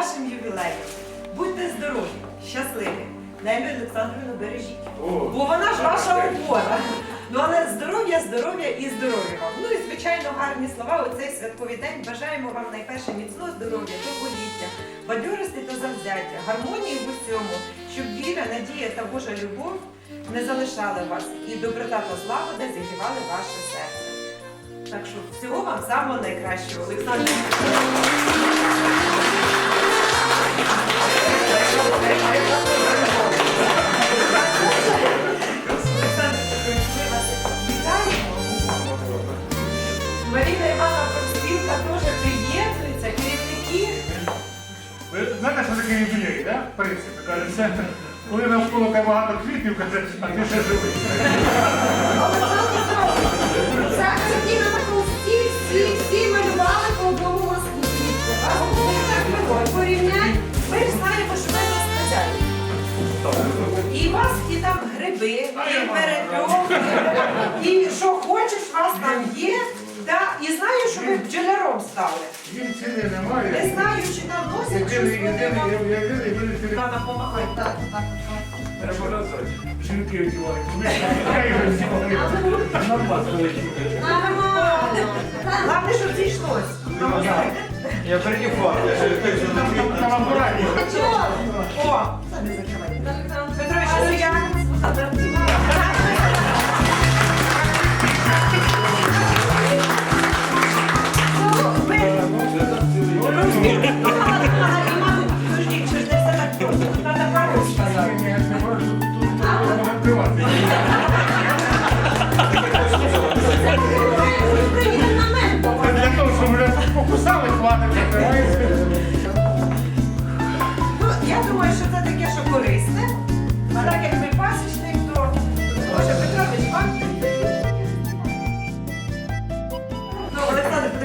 вашим ювілеєм. Будьте здорові, щасливі. Небі Олександрівну бережіть. Бо вона ж ваша опора. Ну але здоров'я, здоров'я і здоров'я вам. Ну і звичайно гарні слова у цей святковий день. Бажаємо вам найперше міцного здоров'я, довголіття, бадьорості та завзяття, гармонії в усьому, щоб віра, надія та Божа любов не залишали вас, і доброта та злагода зігрівали ваше серце. Так що всього вам самого найкращого. Олександр Маріна Івановна Проспілка теж приєднується, керівники. Ви знаєте, що таке юбілей, да? В принципі, каже, це коли навколо тебе багато квітів, каже, а ти ще живий. Це тоді на такому всі, малювали по одному. А ви так малюють. Порівняй. Ми ж знаємо, що ви нас. І у вас і там гриби, і перепьовки, і що хочеш, у вас там є. Стали. Їм ціни Не знаю, чи там носять щось Єдиний, вони єдиний, вам. єдиний, єдиний, єдиний. Треба помагати. Так, так, так. Жінки одягають. Ми ж я його всі Нормально. Головне, щоб зійшлось. Я перекипав.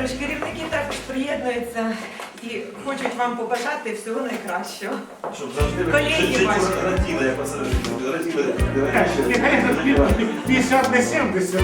Олександр керівники також приєднуються і хочуть вам побажати всього найкращого. Щоб завжди ви Колеги ваші. раділи, як вас раділи. Нехай 50 не 70.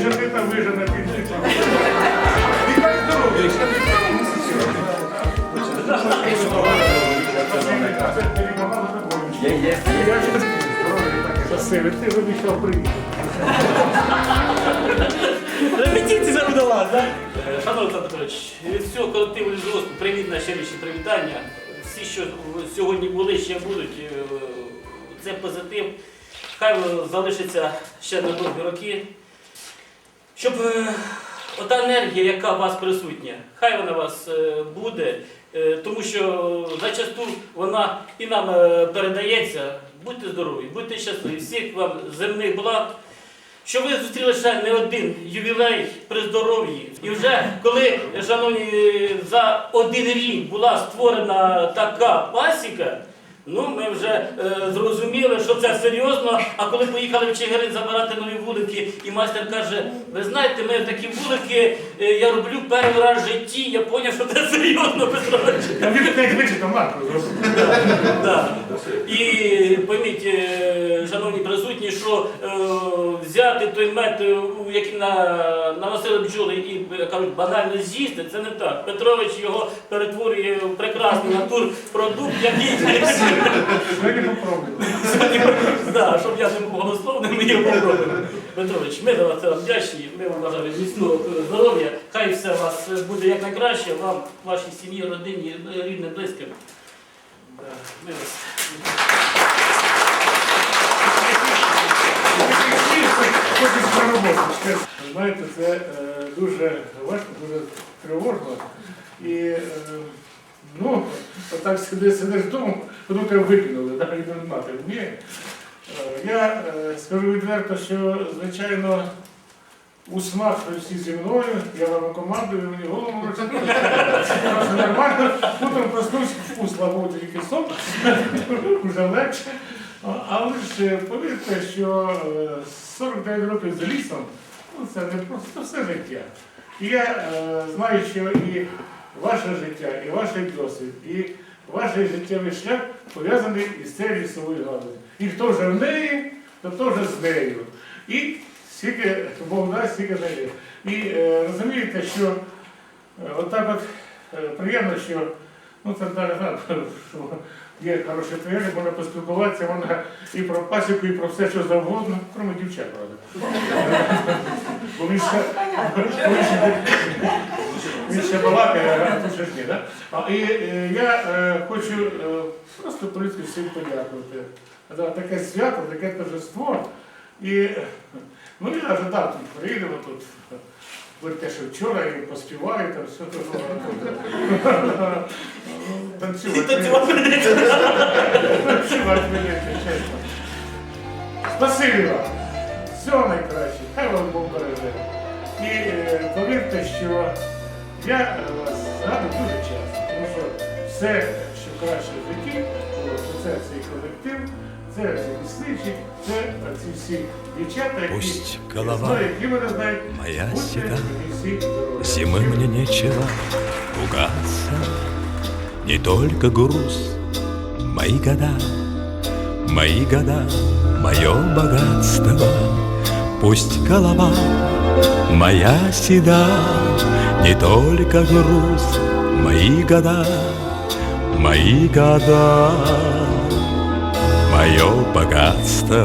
Що ти там вижена під Нехай здоров'я, ще не Є, є. Спасибо, ти ж обіцяв приїхати. Репетиції завдала, так? Шановний Олександр Петрович, від всього колективу лісгоспу привіт на щиріші привітання. Всі, що сьогодні були, ще будуть, е, це позитив. Хай залишиться ще на довгі роки. Щоб е, ота енергія, яка у вас присутня, хай вона у вас е, буде, е, тому що зачасту вона і нам передається. Будьте здорові, будьте щасливі, всіх вам земних благ. Що ви зустріли ще не один ювілей при здоров'ї. І вже коли, шановні, за один рік була створена така пасіка, ну ми вже е, зрозуміли, що це серйозно. А коли поїхали в Чигирин забирати нові вулики, і майстер каже: ви знаєте, ми такі вулики е, я роблю перший раз в житті, я зрозумів, що це серйозно він вичитав, Марко. Да. І пойміть, е, шановні присутні, що е, взяти той мед, е, у який на, наносили бджоли і е, кажуть, банально з'їсти, це не так. Петрович його перетворює в прекрасний натурпродукт, який Сьогодні попробуємо. да, щоб я не був голословним, ми його попробуємо. Петрович, ми за вас вдячні, ми вам бажаємо міцного здоров'я, хай все у вас буде якнайкраще, вам, вашій сім'ї, родині, рідним, близьким. Да, Ми вас роботу. Знаєте, це е, дуже важко, дуже тривожно. І е, ну, отак сиди, сидиш вдома, потім тебе викинули, і не мати вміє. Е, Я е, скажу відверто, що звичайно. У смак всі зі мною, я вам командую, мені голову все нормально. Утром проснувся, фу, слава тільки сон, вже легше. Але ж е, повірте, що е, 49 років за лісом, ну це не просто все життя. І я знаю, що і ваше життя, і ваш досвід, і ваш життєвий шлях пов'язаний із цією лісовою галузю. І хто вже в неї, то хто вже з нею. І скільки Бог дасть, стільки дає. І е, розумієте, що е, отак от е, приємно, що ну це знаю, що є хороші приємні, можна поспілкуватися, можна і про пасіку, і про все, що завгодно, крім дівчат, правда. Бо він ще, він ще, балакає, а тут ще ж ні, да? А, і е, я е, хочу е, просто по-людськи всім подякувати. Таке свято, таке торжество. І ну я так тут приїдемо тут. Ви те, що вчора і поспіваєте, все то танцювати. Танцювати Танцювати прийдеться, чесно. Спасибі вам. Всього найкраще. Хай вам Бог береже. І е, повірте, що я е, вас згадую дуже часто, тому що все, що краще в житті, от, це цей колектив, це ці лісничі, це ці всі дівчата, які Пусть я голова знаю, які мене знають. моя Будьте седа, ви всі здорові. Зимы мне нечего пугаться, Не только груз, мои года, Мои года, мое богатство. Пусть голова моя седа, Не только груз, мои года, Мои года, мое богатство.